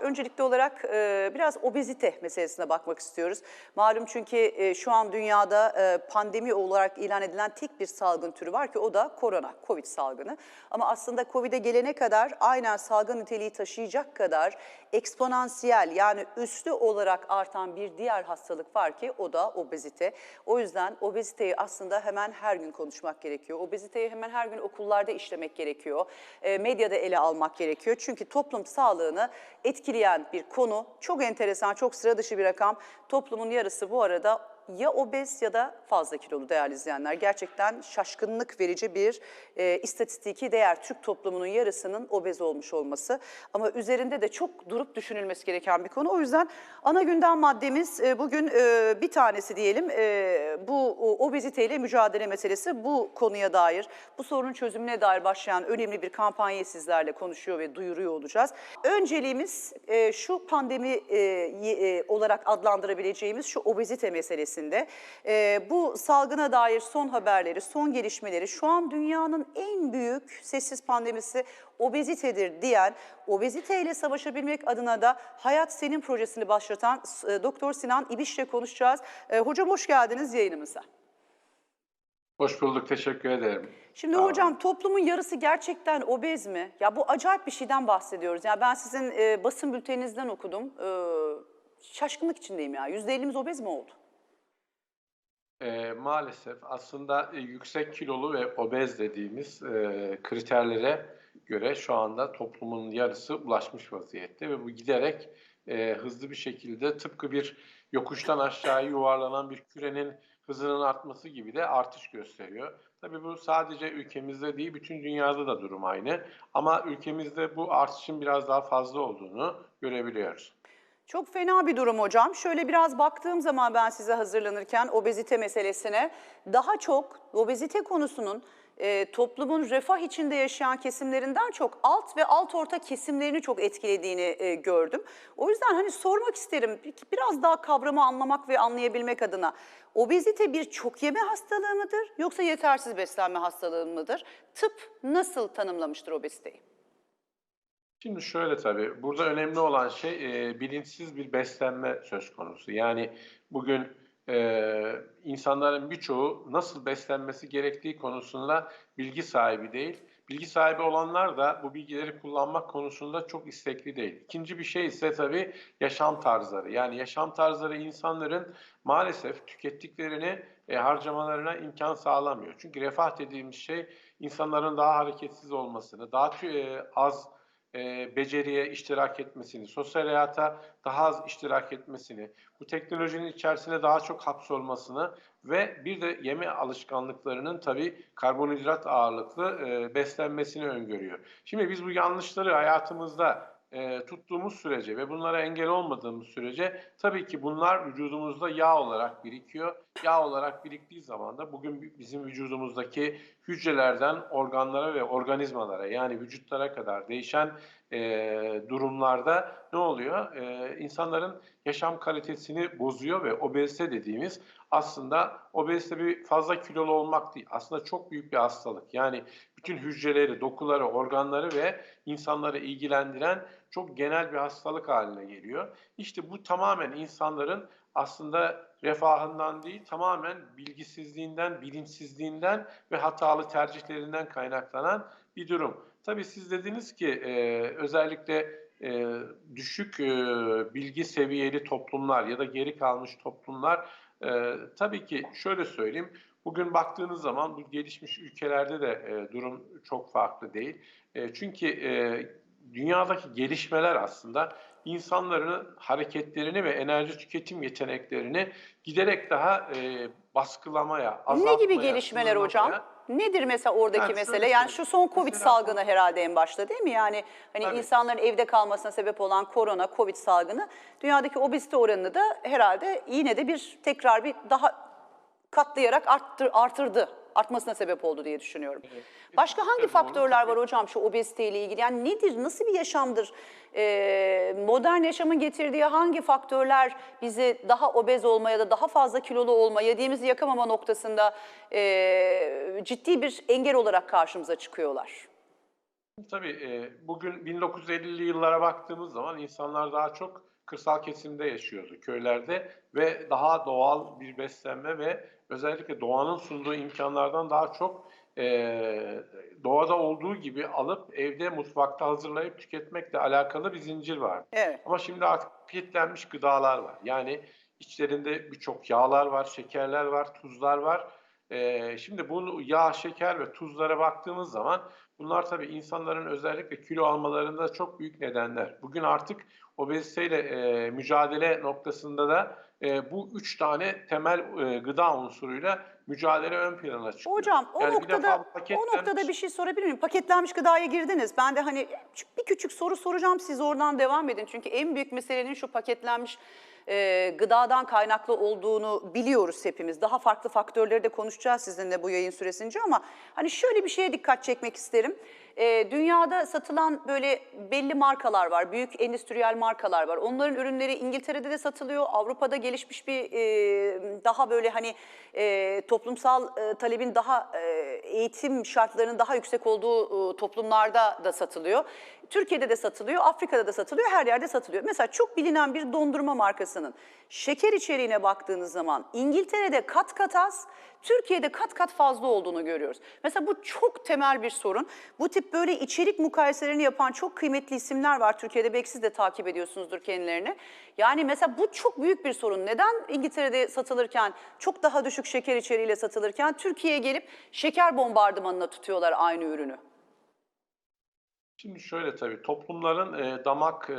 Öncelikli olarak e, biraz obezite meselesine bakmak istiyoruz. Malum çünkü e, şu an dünyada e, pandemi olarak ilan edilen tek bir salgın türü var ki o da korona, Covid salgını. Ama aslında Covid'e gelene kadar aynen salgın niteliği taşıyacak kadar eksponansiyel yani üslü olarak artan bir diğer hastalık var ki o da obezite. O yüzden obeziteyi aslında hemen her gün konuşmak gerekiyor. Obeziteyi hemen her gün okullarda işlemek gerekiyor. E, medyada ele almak gerekiyor. Çünkü toplum sağlığını etkileyen bir konu. Çok enteresan, çok sıra dışı bir rakam. Toplumun yarısı bu arada ya obez ya da fazla kilolu değerli izleyenler. Gerçekten şaşkınlık verici bir e, istatistiki değer. Türk toplumunun yarısının obez olmuş olması. Ama üzerinde de çok durup düşünülmesi gereken bir konu. O yüzden ana gündem maddemiz e, bugün e, bir tanesi diyelim. E, bu o, obeziteyle mücadele meselesi bu konuya dair, bu sorunun çözümüne dair başlayan önemli bir kampanyayı sizlerle konuşuyor ve duyuruyor olacağız. Önceliğimiz e, şu pandemi e, e, olarak adlandırabileceğimiz şu obezite meselesinde. E, bu salgına dair son haberleri, son gelişmeleri şu an dünyanın en büyük sessiz pandemisi obezitedir diyen, obeziteyle savaşabilmek adına da Hayat Senin projesini başlatan e, Doktor Sinan İbiş'le konuşacağız. E, hocam hoş geldiniz yayınımıza. Hoş bulduk, teşekkür ederim. Şimdi olun. hocam toplumun yarısı gerçekten obez mi? Ya bu acayip bir şeyden bahsediyoruz. Ya ben sizin e, basın bülteninizden okudum. E, şaşkınlık içindeyim ya. %50'miz obez mi oldu? Ee, maalesef aslında e, yüksek kilolu ve obez dediğimiz e, kriterlere göre şu anda toplumun yarısı ulaşmış vaziyette ve bu giderek e, hızlı bir şekilde tıpkı bir yokuştan aşağıya yuvarlanan bir kürenin hızının artması gibi de artış gösteriyor. Tabii bu sadece ülkemizde değil, bütün dünyada da durum aynı. Ama ülkemizde bu artışın biraz daha fazla olduğunu görebiliyoruz. Çok fena bir durum hocam. Şöyle biraz baktığım zaman ben size hazırlanırken obezite meselesine daha çok obezite konusunun e, toplumun refah içinde yaşayan kesimlerinden çok alt ve alt orta kesimlerini çok etkilediğini e, gördüm. O yüzden hani sormak isterim biraz daha kavramı anlamak ve anlayabilmek adına obezite bir çok yeme hastalığı mıdır yoksa yetersiz beslenme hastalığı mıdır? Tıp nasıl tanımlamıştır obeziteyi? Şimdi şöyle tabii, burada önemli olan şey e, bilinçsiz bir beslenme söz konusu. Yani bugün e, insanların birçoğu nasıl beslenmesi gerektiği konusunda bilgi sahibi değil. Bilgi sahibi olanlar da bu bilgileri kullanmak konusunda çok istekli değil. İkinci bir şey ise tabii yaşam tarzları. Yani yaşam tarzları insanların maalesef tükettiklerini e, harcamalarına imkan sağlamıyor. Çünkü refah dediğimiz şey insanların daha hareketsiz olmasını, daha e, az e, beceriye iştirak etmesini, sosyal hayata daha az iştirak etmesini, bu teknolojinin içerisine daha çok hapsolmasını ve bir de yeme alışkanlıklarının tabii karbonhidrat ağırlıklı e, beslenmesini öngörüyor. Şimdi biz bu yanlışları hayatımızda e, tuttuğumuz sürece ve bunlara engel olmadığımız sürece tabii ki bunlar vücudumuzda yağ olarak birikiyor. Yağ olarak biriktiği zaman da bugün bizim vücudumuzdaki hücrelerden organlara ve organizmalara yani vücutlara kadar değişen e, durumlarda ne oluyor? E, insanların yaşam kalitesini bozuyor ve obezite dediğimiz aslında obezite bir fazla kilolu olmak değil. Aslında çok büyük bir hastalık. Yani bütün hücreleri, dokuları, organları ve insanları ilgilendiren çok genel bir hastalık haline geliyor. İşte bu tamamen insanların aslında refahından değil, tamamen bilgisizliğinden, bilinçsizliğinden ve hatalı tercihlerinden kaynaklanan bir durum. Tabii siz dediniz ki e, özellikle e, düşük e, bilgi seviyeli toplumlar ya da geri kalmış toplumlar e, tabii ki şöyle söyleyeyim. Bugün baktığınız zaman bu gelişmiş ülkelerde de e, durum çok farklı değil. E, çünkü e, dünyadaki gelişmeler aslında insanların hareketlerini ve enerji tüketim yeteneklerini giderek daha e, baskılamaya, Ne azaltmaya, gibi gelişmeler hocam? Nedir mesela oradaki Yani mesele? Yani şu son Covid Mesela salgını herhalde en başta değil mi? Yani hani Tabii. insanların evde kalmasına sebep olan korona, Covid salgını dünyadaki obezite oranını da herhalde yine de bir tekrar bir daha katlayarak arttır, artırdı. Artmasına sebep oldu diye düşünüyorum. Başka hangi faktörler var hocam şu obeziteyle ilgili? Yani nedir, nasıl bir yaşamdır? Ee, modern yaşamın getirdiği hangi faktörler bizi daha obez olmaya da daha fazla kilolu olmaya, yediğimizi yakamama noktasında ee, ciddi bir engel olarak karşımıza çıkıyorlar? Tabii e, bugün 1950'li yıllara baktığımız zaman insanlar daha çok kırsal kesimde yaşıyordu, köylerde ve daha doğal bir beslenme ve özellikle doğanın sunduğu imkanlardan daha çok e, doğada olduğu gibi alıp evde mutfakta hazırlayıp tüketmekle alakalı bir zincir vardı. Evet. Ama şimdi artık paketlenmiş gıdalar var. Yani içlerinde birçok yağlar var, şekerler var, tuzlar var. Ee, şimdi bunu yağ, şeker ve tuzlara baktığımız zaman bunlar tabii insanların özellikle kilo almalarında çok büyük nedenler. Bugün artık obeziteyle e, mücadele noktasında da e, bu üç tane temel e, gıda unsuruyla mücadele ön plana çıkıyor. Hocam o Yani bir noktada defa o noktada bir şey sorabilir miyim? Paketlenmiş gıdaya girdiniz. Ben de hani bir küçük soru soracağım siz oradan devam edin. Çünkü en büyük meselenin şu paketlenmiş e, gıdadan kaynaklı olduğunu biliyoruz hepimiz. Daha farklı faktörleri de konuşacağız sizinle bu yayın süresince ama hani şöyle bir şeye dikkat çekmek isterim. E, dünyada satılan böyle belli markalar var, büyük endüstriyel markalar var. Onların ürünleri İngiltere'de de satılıyor, Avrupa'da gelişmiş bir e, daha böyle hani e, toplumsal e, talebin daha e, eğitim şartlarının daha yüksek olduğu e, toplumlarda da satılıyor. Türkiye'de de satılıyor, Afrika'da da satılıyor, her yerde satılıyor. Mesela çok bilinen bir dondurma markasının şeker içeriğine baktığınız zaman İngiltere'de kat kat az, Türkiye'de kat kat fazla olduğunu görüyoruz. Mesela bu çok temel bir sorun. Bu tip böyle içerik mukayeselerini yapan çok kıymetli isimler var Türkiye'de. Belki siz de takip ediyorsunuzdur kendilerini. Yani mesela bu çok büyük bir sorun. Neden İngiltere'de satılırken çok daha düşük şeker içeriğiyle satılırken Türkiye'ye gelip şeker bombardımanına tutuyorlar aynı ürünü? Şimdi şöyle tabii toplumların e, damak, e,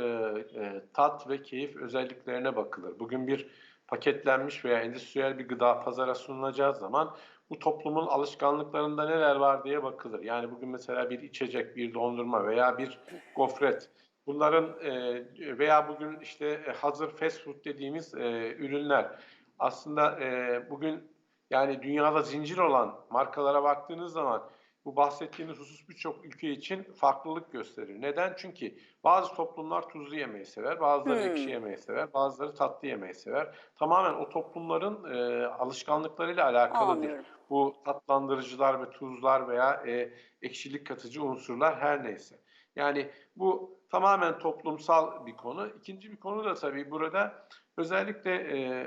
e, tat ve keyif özelliklerine bakılır. Bugün bir paketlenmiş veya endüstriyel bir gıda pazara sunulacağı zaman bu toplumun alışkanlıklarında neler var diye bakılır. Yani bugün mesela bir içecek, bir dondurma veya bir gofret. Bunların e, veya bugün işte hazır fast food dediğimiz e, ürünler. Aslında e, bugün yani dünyada zincir olan markalara baktığınız zaman bu bahsettiğiniz husus birçok ülke için farklılık gösterir. Neden? Çünkü bazı toplumlar tuzlu yemeyi sever, bazıları Hmm. ekşi yemeyi sever, bazıları tatlı yemeyi sever. Tamamen o toplumların e, alışkanlıklarıyla alakalıdır. Anlıyorum. Bu tatlandırıcılar ve tuzlar veya e, ekşilik katıcı unsurlar her neyse. Yani bu tamamen toplumsal bir konu. İkinci bir konu da tabii burada özellikle e,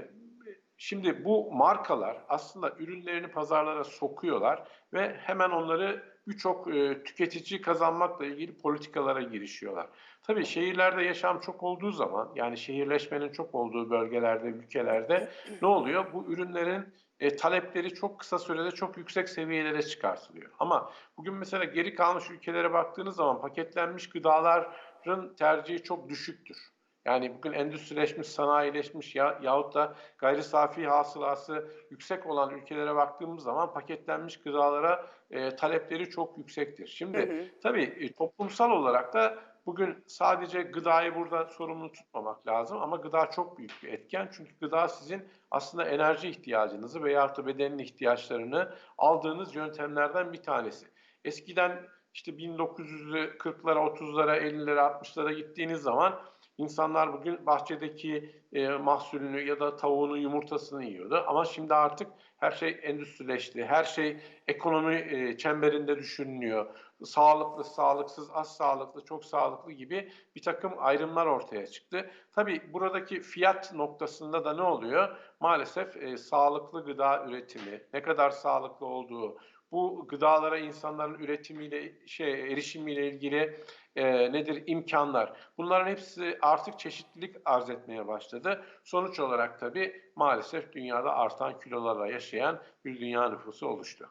Şimdi bu markalar aslında ürünlerini pazarlara sokuyorlar ve hemen onları birçok e, tüketici kazanmakla ilgili politikalara girişiyorlar. Tabii şehirlerde yaşam çok olduğu zaman yani şehirleşmenin çok olduğu bölgelerde, ülkelerde ne oluyor? Bu ürünlerin e, talepleri çok kısa sürede çok yüksek seviyelere çıkartılıyor. Ama bugün mesela geri kalmış ülkelere baktığınız zaman paketlenmiş gıdaların tercihi çok düşüktür. Yani bugün endüstrileşmiş, sanayileşmiş ya, yahut da gayri safi hasılası yüksek olan ülkelere baktığımız zaman paketlenmiş gıdalara e, talepleri çok yüksektir. Şimdi Hı hı. tabii e, toplumsal olarak da bugün sadece gıdayı burada sorumlu tutmamak lazım ama gıda çok büyük bir etken. Çünkü gıda sizin aslında enerji ihtiyacınızı veyahut da bedenin ihtiyaçlarını aldığınız yöntemlerden bir tanesi. Eskiden işte 1900'lü 40'lara, 30'lara, 50'lere, 60'lara gittiğiniz zaman İnsanlar bugün bahçedeki e, mahsulünü ya da tavuğunu, yumurtasını yiyordu. Ama şimdi artık her şey endüstrileşti. Her şey ekonomi e, çemberinde düşünülüyor. Sağlıklı, sağlıksız, az sağlıklı, çok sağlıklı gibi bir takım ayrımlar ortaya çıktı. Tabii buradaki fiyat noktasında da ne oluyor? Maalesef e, sağlıklı gıda üretimi, ne kadar sağlıklı olduğu, bu gıdalara insanların üretimiyle, şey erişimiyle ilgili e, nedir imkanlar. Bunların hepsi artık çeşitlilik arz etmeye başladı. Sonuç olarak tabii maalesef dünyada artan kilolarla yaşayan bir dünya nüfusu oluştu.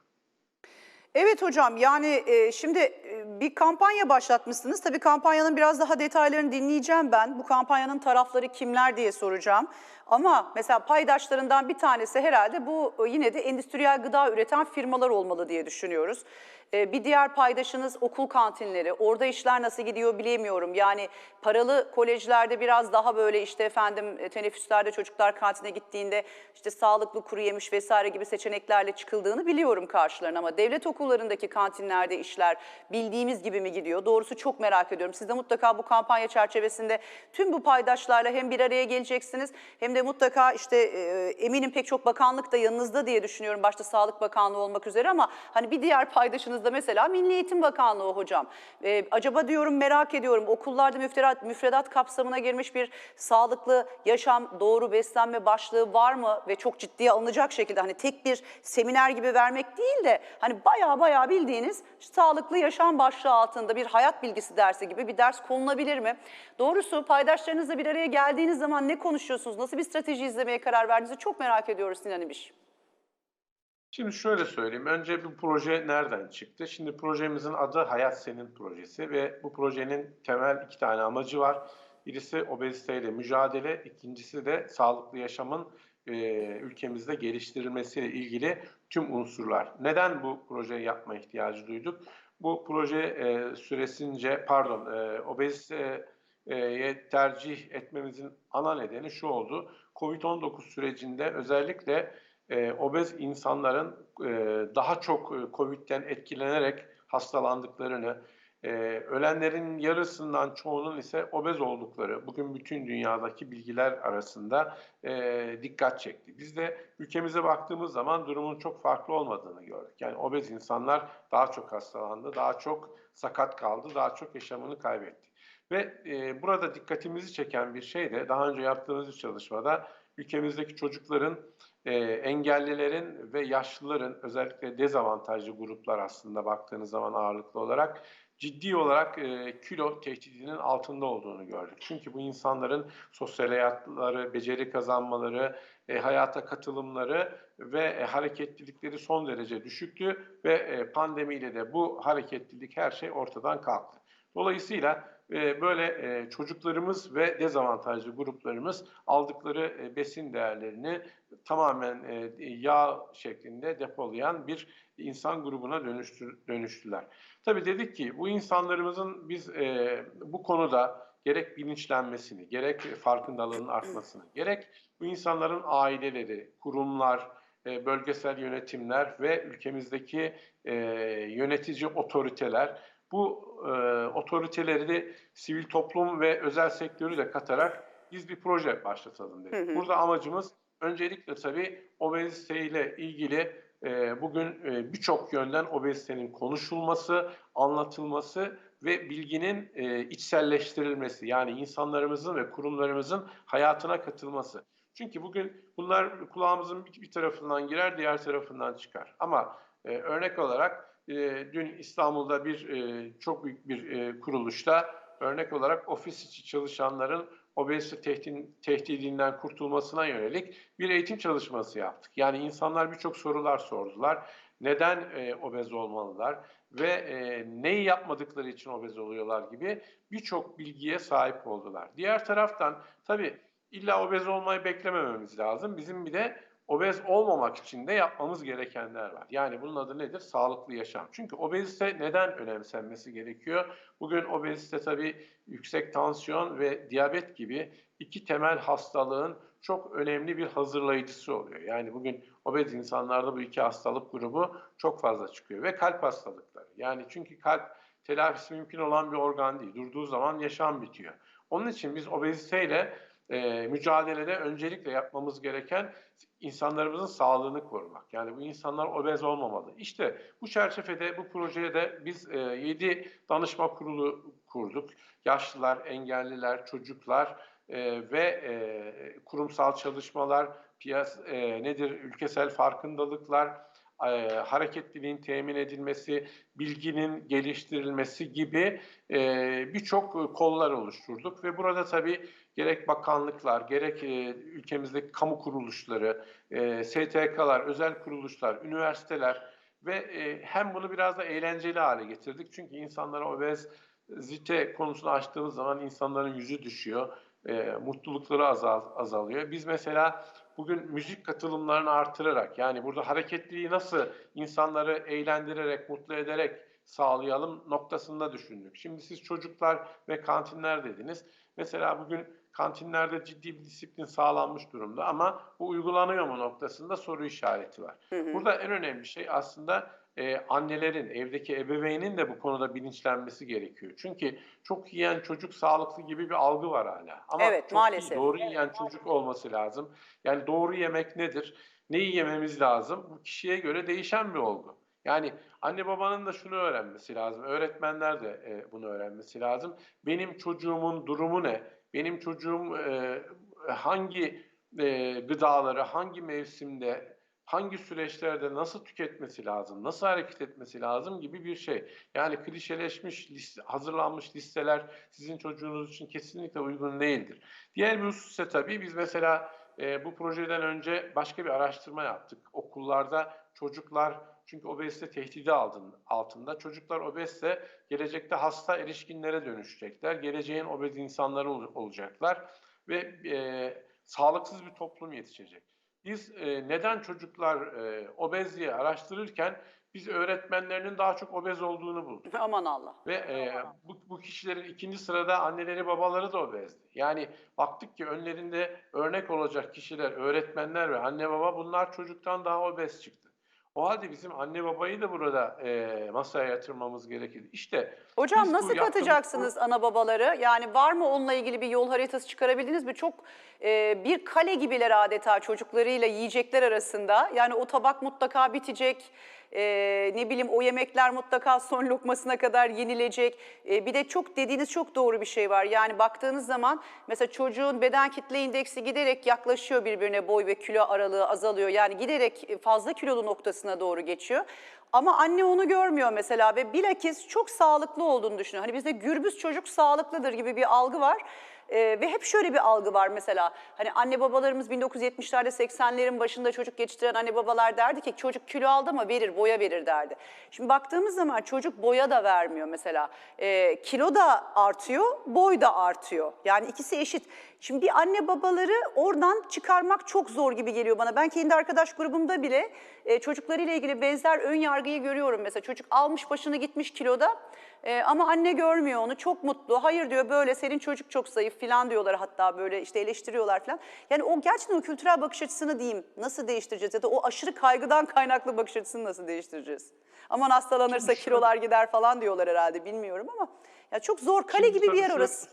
Evet hocam yani e, şimdi e, bir kampanya başlatmışsınız. Tabii kampanyanın biraz daha detaylarını dinleyeceğim ben. Bu kampanyanın tarafları kimler diye soracağım. Ama mesela paydaşlarından bir tanesi herhalde bu e, yine de endüstriyel gıda üreten firmalar olmalı diye düşünüyoruz. E, bir diğer paydaşınız okul kantinleri. Orada işler nasıl gidiyor bilemiyorum. Yani paralı kolejlerde biraz daha böyle işte efendim e, teneffüslerde çocuklar kantine gittiğinde işte sağlıklı kuru yemiş vesaire gibi seçeneklerle çıkıldığını biliyorum karşılarına ama devlet okullarındaki kantinlerde işler bildiğimiz gibi mi gidiyor? Doğrusu çok merak ediyorum. Siz de mutlaka bu kampanya çerçevesinde tüm bu paydaşlarla hem bir araya geleceksiniz hem de mutlaka işte e, eminim pek çok bakanlık da yanınızda diye düşünüyorum. Başta Sağlık Bakanlığı olmak üzere ama hani bir diğer paydaşınız baktığımızda mesela Milli Eğitim Bakanlığı hocam. Ee, acaba diyorum merak ediyorum okullarda müfredat, müfredat kapsamına girmiş bir sağlıklı yaşam, doğru beslenme başlığı var mı? Ve çok ciddiye alınacak şekilde hani tek bir seminer gibi vermek değil de hani baya baya bildiğiniz sağlıklı yaşam başlığı altında bir hayat bilgisi dersi gibi bir ders konulabilir mi? Doğrusu paydaşlarınızla bir araya geldiğiniz zaman ne konuşuyorsunuz? Nasıl bir strateji izlemeye karar verdiğinizi çok merak ediyoruz Sinan İbiş. Şimdi şöyle söyleyeyim. Önce bu proje nereden çıktı? Şimdi projemizin adı Hayat Senin projesi ve bu projenin temel iki tane amacı var. Birisi obeziteyle mücadele, ikincisi de sağlıklı yaşamın e, ülkemizde geliştirilmesiyle ilgili tüm unsurlar. Neden bu projeyi yapma ihtiyacı duyduk? Bu proje e, süresince, pardon, e, obeziteye tercih etmemizin ana nedeni şu oldu. Covid-19 sürecinde özellikle e, obez insanların e, daha çok e, COVID'den etkilenerek hastalandıklarını, e, ölenlerin yarısından çoğunun ise obez oldukları bugün bütün dünyadaki bilgiler arasında e, dikkat çekti. Biz de ülkemize baktığımız zaman durumun çok farklı olmadığını gördük. Yani obez insanlar daha çok hastalandı, daha çok sakat kaldı, daha çok yaşamını kaybetti. Ve e, burada dikkatimizi çeken bir şey de daha önce yaptığımız bir çalışmada ülkemizdeki çocukların e, engellilerin ve yaşlıların özellikle dezavantajlı gruplar aslında baktığınız zaman ağırlıklı olarak ciddi olarak e, kilo tehdidinin altında olduğunu gördük. Çünkü bu insanların sosyal hayatları, beceri kazanmaları, e, hayata katılımları ve e, hareketlilikleri son derece düşüktü ve e, pandemiyle de bu hareketlilik her şey ortadan kalktı. Dolayısıyla böyle e, çocuklarımız ve dezavantajlı gruplarımız aldıkları e, besin değerlerini tamamen e, yağ şeklinde depolayan bir insan grubuna dönüştüler. Tabii dedik ki bu insanlarımızın biz bu konuda gerek bilinçlenmesini, gerek farkındalığının artmasını, gerek bu insanların aileleri, kurumlar, bölgesel yönetimler ve ülkemizdeki yönetici otoriteler bu e, otoriteleri de sivil toplum ve özel sektörü de katarak biz bir proje başlatalım dedik. Hı hı. Burada amacımız öncelikle tabii obeziteyle ilgili e, bugün e, birçok yönden obezitenin konuşulması, anlatılması ve bilginin e, içselleştirilmesi yani insanlarımızın ve kurumlarımızın hayatına katılması. Çünkü bugün bunlar kulağımızın bir, bir tarafından girer, diğer tarafından çıkar. Ama e, örnek olarak e, dün İstanbul'da bir e, çok büyük bir e, kuruluşta örnek olarak ofis içi çalışanların obezite tehdidinden kurtulmasına yönelik bir eğitim çalışması yaptık. Yani insanlar birçok sorular sordular. Neden e, obez olmalılar ve e, neyi yapmadıkları için obez oluyorlar gibi birçok bilgiye sahip oldular. Diğer taraftan tabii illa obez olmayı beklemememiz lazım. Bizim bir de obez olmamak için de yapmamız gerekenler var. Yani bunun adı nedir? Sağlıklı yaşam. Çünkü obezite neden önemsenmesi gerekiyor? Bugün obezite tabii yüksek tansiyon ve diyabet gibi iki temel hastalığın çok önemli bir hazırlayıcısı oluyor. Yani bugün obez insanlarda bu iki hastalık grubu çok fazla çıkıyor ve kalp hastalıkları. Yani çünkü kalp telafisi mümkün olan bir organ değil. Durduğu zaman yaşam bitiyor. Onun için biz obeziteyle e, mücadelede öncelikle yapmamız gereken insanlarımızın sağlığını korumak. Yani bu insanlar obez olmamalı. İşte bu çerçevede bu projeye de biz e, 7 danışma kurulu kurduk. Yaşlılar, engelliler, çocuklar e, ve e, kurumsal çalışmalar, piyas e, nedir ülkesel farkındalıklar, e, hareketliliğin temin edilmesi, bilginin geliştirilmesi gibi e, birçok kollar oluşturduk ve burada tabii gerek bakanlıklar, gerek e, ülkemizdeki kamu kuruluşları, e, STK'lar, özel kuruluşlar, üniversiteler ve e, hem bunu biraz da eğlenceli hale getirdik. Çünkü insanlara obezite konusunu açtığımız zaman insanların yüzü düşüyor, e, mutlulukları azal, azalıyor. Biz mesela bugün müzik katılımlarını artırarak yani burada hareketliliği nasıl insanları eğlendirerek, mutlu ederek sağlayalım noktasında düşündük. Şimdi siz çocuklar ve kantinler dediniz. Mesela bugün kantinlerde ciddi bir disiplin sağlanmış durumda ama bu uygulanıyor mu noktasında soru işareti var. Hı hı. Burada en önemli şey aslında e, annelerin, evdeki ebeveynin de bu konuda bilinçlenmesi gerekiyor. Çünkü çok yiyen çocuk sağlıklı gibi bir algı var hala. Ama Evet, çok maalesef. iyi, doğru yiyen çocuk olması lazım. Yani doğru yemek nedir? Neyi yememiz lazım? Bu kişiye göre değişen bir olgu. Yani anne babanın da şunu öğrenmesi lazım. Öğretmenler de e, bunu öğrenmesi lazım. Benim çocuğumun durumu ne? Benim çocuğum e, hangi e, gıdaları hangi mevsimde, hangi süreçlerde nasıl tüketmesi lazım, nasıl hareket etmesi lazım gibi bir şey. Yani klişeleşmiş, liste, hazırlanmış listeler sizin çocuğunuz için kesinlikle uygun değildir. Diğer bir husus ise tabii biz mesela e, bu projeden önce başka bir araştırma yaptık. Okullarda çocuklar çünkü obezite tehdidi altın- altında. Çocuklar obezse gelecekte hasta erişkinlere dönüşecekler. Geleceğin obez insanları ol- olacaklar ve e, sağlıksız bir toplum yetişecek. Biz e, neden çocuklar e, obez diye araştırırken biz öğretmenlerinin daha çok obez olduğunu bulduk. Aman Allah. Ve e, bu, bu kişilerin ikinci sırada anneleri babaları da obezdi. Yani baktık ki önlerinde örnek olacak kişiler, öğretmenler ve anne baba bunlar çocuktan daha obez çıktı. O halde bizim anne babayı da burada e, masaya yatırmamız gerekir. İşte Hocam nasıl katacaksınız ana babaları? Yani var mı onunla ilgili bir yol haritası çıkarabildiniz mi? Çok e, bir kale gibiler adeta çocuklarıyla yiyecekler arasında. Yani o tabak mutlaka bitecek. E, ne bileyim o yemekler mutlaka son lokmasına kadar yenilecek. E, bir de çok dediğiniz çok doğru bir şey var. Yani baktığınız zaman mesela çocuğun beden kitle indeksi giderek yaklaşıyor birbirine boy ve kilo aralığı azalıyor. Yani giderek fazla kilolu noktasına doğru geçiyor. Ama anne onu görmüyor mesela ve bilakis çok sağlıklı olduğunu düşünüyor. Hani bizde gürbüz çocuk sağlıklıdır gibi bir algı var. Ee, ve hep şöyle bir algı var mesela. Hani anne babalarımız 1970'lerde 80'lerin başında çocuk geçiştiren anne babalar derdi ki çocuk kilo aldı ama verir, boya verir derdi. Şimdi baktığımız zaman çocuk boya da vermiyor mesela. Ee, kilo da artıyor, boy da artıyor. Yani ikisi eşit. Şimdi bir anne babaları oradan çıkarmak çok zor gibi geliyor bana. Ben kendi arkadaş grubumda bile e, çocuklarıyla ilgili benzer ön yargıyı görüyorum. Mesela çocuk almış başını gitmiş kiloda e, ama anne görmüyor onu çok mutlu. Hayır diyor böyle senin çocuk çok zayıf falan diyorlar hatta böyle işte eleştiriyorlar falan. Yani o gerçekten o kültürel bakış açısını diyeyim nasıl değiştireceğiz ya da o aşırı kaygıdan kaynaklı bakış açısını nasıl değiştireceğiz? Aman hastalanırsa kilolar gider falan diyorlar herhalde bilmiyorum ama ya çok zor kale Şimdi gibi bir yer orası.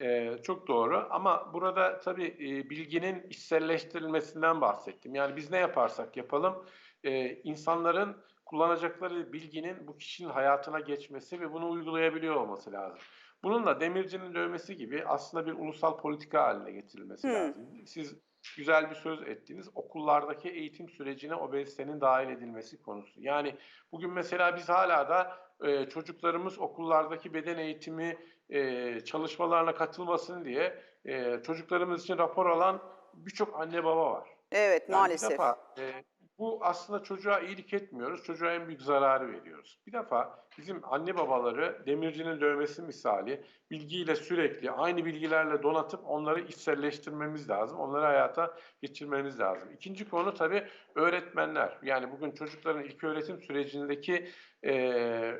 Ee, çok doğru ama burada tabii e, bilginin içselleştirilmesinden bahsettim. Yani biz ne yaparsak yapalım e, insanların kullanacakları bilginin bu kişinin hayatına geçmesi ve bunu uygulayabiliyor olması lazım. Bununla demircinin dövmesi gibi aslında bir ulusal politika haline getirilmesi Hmm. lazım. Siz güzel bir söz ettiniz. Okullardaki eğitim sürecine obezitenin dahil edilmesi konusu. Yani bugün mesela biz hala da e, çocuklarımız okullardaki beden eğitimi e, çalışmalarına katılmasın diye e, çocuklarımız için rapor alan birçok anne baba var. Evet Yani maalesef. defa e, bu aslında çocuğa iyilik etmiyoruz, çocuğa en büyük zararı veriyoruz. Bir defa bizim anne babaları demircinin dövmesi misali bilgiyle sürekli aynı bilgilerle donatıp onları içselleştirmemiz lazım, onları hayata geçirmemiz lazım. İkinci konu tabii öğretmenler. Yani bugün çocukların ilk öğretim sürecindeki e,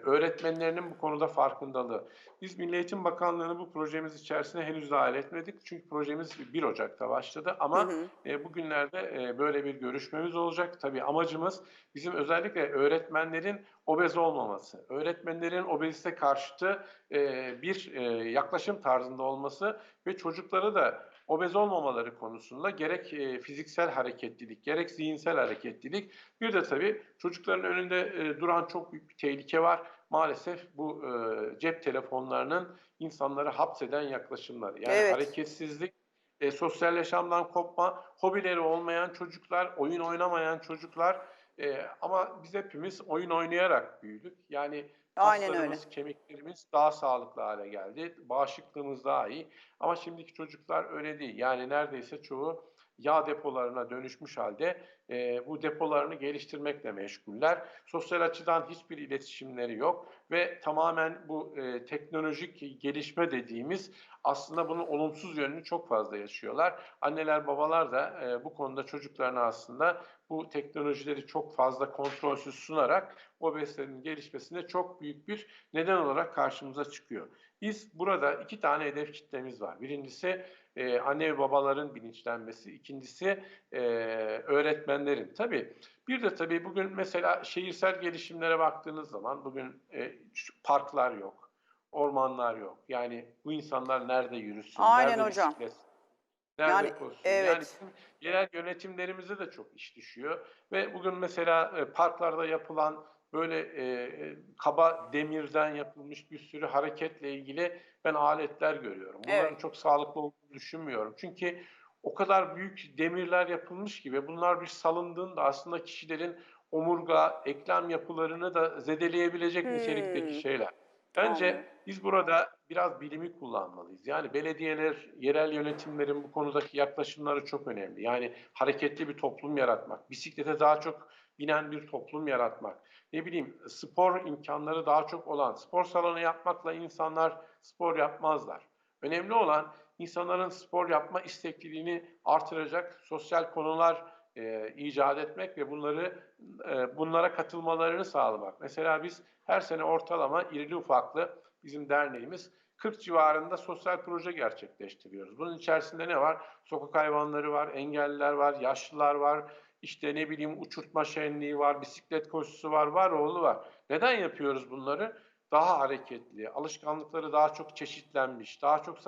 öğretmenlerinin bu konuda farkındalığı. Biz Milli Eğitim Bakanlığı'nı bu projemiz içerisine henüz dahil etmedik. Çünkü projemiz 1 Ocak'ta başladı ama Hı hı. e, bugünlerde e, böyle bir görüşmemiz olacak. Tabii amacımız bizim özellikle öğretmenlerin obez olmaması, öğretmenlerin obezite karşıtı e, bir e, yaklaşım tarzında olması ve çocukları da obez olmamaları konusunda gerek e, fiziksel hareketlilik, gerek zihinsel hareketlilik, bir de tabii çocukların önünde e, duran çok büyük bir tehlike var. Maalesef bu e, cep telefonlarının insanları hapseden yaklaşımlar. Yani Evet. hareketsizlik, e, sosyal yaşamdan kopma, hobileri olmayan çocuklar, oyun oynamayan çocuklar. E, ama biz hepimiz oyun oynayarak büyüdük. Yani Aynen öyle. kemiklerimiz daha sağlıklı hale geldi. Bağışıklığımız daha iyi. Ama şimdiki çocuklar öyle değil. Yani neredeyse çoğu yağ depolarına dönüşmüş halde e, bu depolarını geliştirmekle meşguller. Sosyal açıdan hiçbir iletişimleri yok ve tamamen bu e, teknolojik gelişme dediğimiz aslında bunun olumsuz yönünü çok fazla yaşıyorlar. Anneler babalar da e, bu konuda çocuklarına aslında bu teknolojileri çok fazla kontrolsüz sunarak obezitenin gelişmesine çok büyük bir neden olarak karşımıza çıkıyor. Biz burada iki tane hedef kitlemiz var. Birincisi e, anne ve babaların bilinçlenmesi, ikincisi e, öğretmenlerin. Tabii bir de tabii bugün mesela şehirsel gelişimlere baktığınız zaman bugün e, parklar yok, ormanlar yok. Yani bu insanlar nerede yürüsün, Aynen nerede hocam. bisiklet Nerede Yani, evet. Yani yerel yönetimlerimize de çok iş düşüyor. Ve bugün mesela e, parklarda yapılan böyle e, e, kaba demirden yapılmış bir sürü hareketle ilgili ben aletler görüyorum. Bunların Evet. çok sağlıklı olduğunu düşünmüyorum. Çünkü o kadar büyük demirler yapılmış ki ve bunlar bir salındığında aslında kişilerin omurga, eklem yapılarını da zedeleyebilecek Hmm. nitelikteki şeyler. Bence Anladım. biz burada biraz bilimi kullanmalıyız. Yani belediyeler, yerel yönetimlerin bu konudaki yaklaşımları çok önemli. Yani hareketli bir toplum yaratmak, bisiklete daha çok binen bir toplum yaratmak, ne bileyim spor imkanları daha çok olan, spor salonu yapmakla insanlar spor yapmazlar. Önemli olan insanların spor yapma istekliliğini artıracak sosyal konular e, icat etmek ve bunları e, bunlara katılmalarını sağlamak. Mesela biz her sene ortalama irili ufaklı bizim derneğimiz 40 civarında sosyal proje gerçekleştiriyoruz. Bunun içerisinde ne var? Sokak hayvanları var, engelliler var, yaşlılar var, işte ne bileyim uçurtma şenliği var, bisiklet koşusu var, var oğlu var. Neden yapıyoruz bunları? Daha hareketli, alışkanlıkları daha çok çeşitlenmiş, daha çok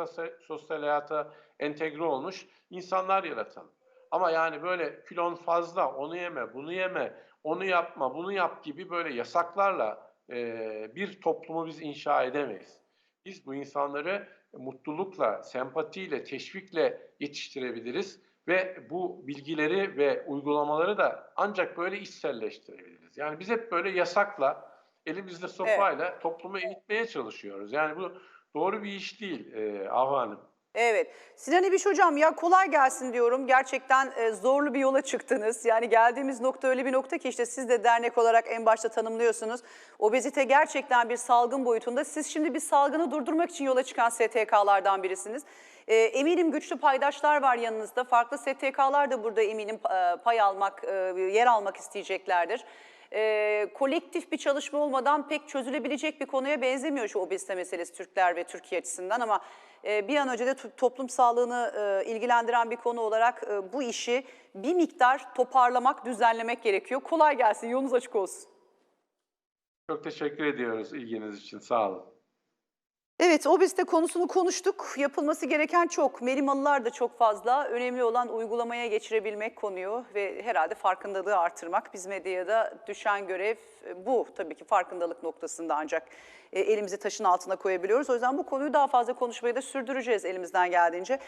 sosyal, hayata entegre olmuş insanlar yaratalım. Ama yani böyle kilon fazla, onu yeme, bunu yeme, onu yapma, bunu yap gibi böyle yasaklarla e, bir toplumu biz inşa edemeyiz. Biz bu insanları mutlulukla, sempatiyle, teşvikle yetiştirebiliriz ve bu bilgileri ve uygulamaları da ancak böyle içselleştirebiliriz. Yani biz hep böyle yasakla, elimizde sopayla toplumu eğitmeye çalışıyoruz. Yani bu doğru bir iş değil e, Ahu Hanım. Evet. Sinan İbiş Hocam ya kolay gelsin diyorum. Gerçekten e, zorlu bir yola çıktınız. Yani geldiğimiz nokta öyle bir nokta ki işte siz de dernek olarak en başta tanımlıyorsunuz. Obezite gerçekten bir salgın boyutunda. Siz şimdi bir salgını durdurmak için yola çıkan STK'lardan birisiniz. E, eminim güçlü paydaşlar var yanınızda. Farklı STK'lar da burada eminim e, pay almak, e, yer almak isteyeceklerdir. E, kolektif bir çalışma olmadan pek çözülebilecek bir konuya benzemiyor şu obezite meselesi Türkler ve Türkiye açısından ama e, bir an önce de to- toplum sağlığını e, ilgilendiren bir konu olarak e, bu işi bir miktar toparlamak, düzenlemek gerekiyor. Kolay gelsin, yolunuz açık olsun. Çok teşekkür ediyoruz ilginiz için. Sağ olun. Evet, obezite konusunu konuştuk. Yapılması gereken çok. Merimalılar da çok fazla. Önemli olan uygulamaya geçirebilmek konuyu ve herhalde farkındalığı artırmak. Biz medyada düşen görev e, bu. Tabii ki farkındalık noktasında ancak e, elimizi taşın altına koyabiliyoruz. O yüzden bu konuyu daha fazla konuşmayı da sürdüreceğiz elimizden geldiğince.